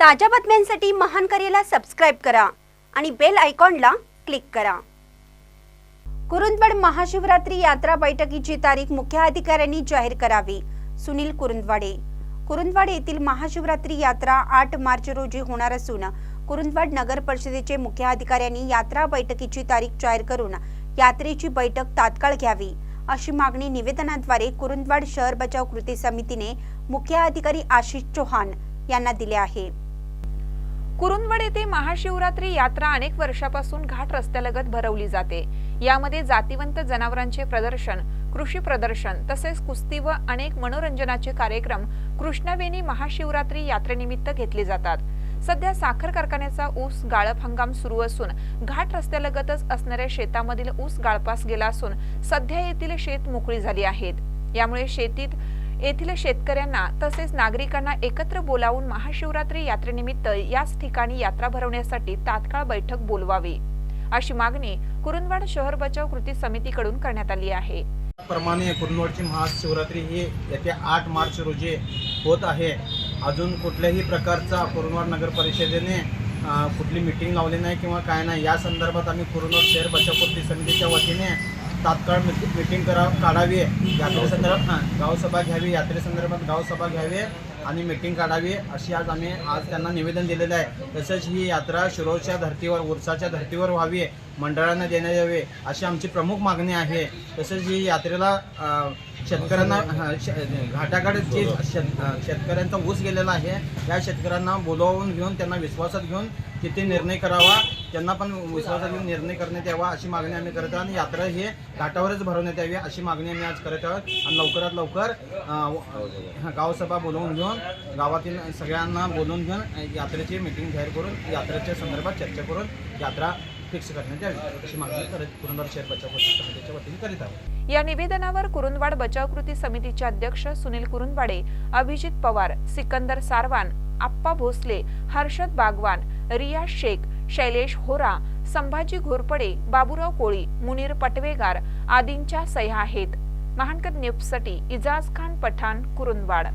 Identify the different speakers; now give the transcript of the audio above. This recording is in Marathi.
Speaker 1: ताज्या बातम्यांसाठी महान करेला सबस्क्राईब करा आणि बेल आयकॉनला क्लिक करा. कुरुंदवड महाशिवरात्री यात्रा बैठकीची तारीख मुख्य अधिकाऱ्यांनी जाहीर करावी. सुनील कुरुंदवाडे. कुरुंदवाड येथील महाशिवरात्री यात्रा आठ मार्च रोजी होणार असून कुरुंदवाड नगर परिषदेचे मुख्य अधिकाऱ्यांनी यात्रा बैठकीची तारीख जाहीर करून यात्रेची बैठक तात्काळ घ्यावी अशी मागणी निवेदनाद्वारे कुरुंदवाड शहर बचाव कृती समितीने मुख्य अधिकारी आशिष चौहान यांना दिले आहे.
Speaker 2: कुरुंदवाड येथे महाशिवरात्री यात्रा अनेक वर्षापासून घाट रस्त्यालगत भरवली जाते. यामध्ये जातीवंत जनावरांचे प्रदर्शन कृषी प्रदर्शन तसेच कुस्ती व अनेक मनोरंजनाचे कार्यक्रम कृष्णवेणी महाशिवरात्री यात्रेनिमित्त घेतले जातात. सध्या साखर कारखान्याचा ऊस गाळप हंगाम सुरू असून घाट रस्त्यालगतच असणाऱ्या शेतामधील ऊस गाळपास गेला असून सध्या येथील शेत मोकळी झाली आहेत. यामुळे शेतीत येथील शेतकऱ्यांना तसेच नागरिकांना एकत्र बोलावून महाशिवरात्री यात्रेनिमित्त याच ठिकाणी यात्रा भरवण्यासाठी तात्काळ बैठक बोलवावी. अशी मागणी कुरुंदवाड शहर बचाव कृती समितीकडून करण्यात आली आहे.
Speaker 3: प्रमाणे कुरुंदवाडची महाशिवरात्री ही येत्या आठ मार्च रोजी होत आहे. अजून कुठल्याही प्रकारचा कुरुंदवाड नगर परिषदेने कुठली मिटिंग लावली नाही किंवा काय नाही या संदर्भात आम्ही कुरुंदवाड शहर बचाव कृती समितीच्या वतीने तात्काळ मिट- मिटिंग करा काढावी आहे. यात्रेसंदर्भात हां गावसभा घ्यावी यात्रेसंदर्भात गावसभा घ्यावी आणि मिटिंग काढावी अशी आज आम्ही आज त्यांना निवेदन दिलेलं आहे. तसेच ही यात्रा शिरोच्या धर्तीवर उरसाच्या धर्तीवर व्हावी मंडळांना देण्यात यावे अशी आमची प्रमुख मागणी आहे. तसेच ही यात्रेला शेतकऱ्यांना हा, घाटाकडे जे शेत शेतकऱ्यांचा ऊस गेलेला आहे या शेतकऱ्यांना बोलावून घेऊन त्यांना विश्वासात घेऊन तिथे निर्णय करावा त्यांना पण विश्वासात घेऊन निर्णय करण्यात यावा अशी मागणी आम्ही करत आहोत. आणि यात्रा हे घाटावरच भरवण्यात यावी अशी मागणी आम्ही आज करत आहोत. आणि लवकरात लवकर हा, गावसभा बोलवून घेऊन गावातील सगळ्यांना बोलवून घेऊन यात्रेची मिटिंग जाहीर करून यात्रेच्या संदर्भात चर्चा करून यात्रा फिक्स करण्यात यावी अशी मागणी करत कुरुंदवाड शहर बचाव कृती समितीच्या वतीने करीत आहोत.
Speaker 2: या निवेदनावर कुरुंदवाड बचाव कृती समितीचे अध्यक्ष सुनील कुरुंदवाडे अभिजित पवार सिकंदर सारवान आप्पा भोसले हर्षद बागवान रिया शेख शैलेश होरा संभाजी घोरपडे बाबुराव कोळी मुनीर पटवेगार आदींच्या सह्या आहेत. महानकर न्यूजसाठी इजाज खान पठाण कुरुंदवाड.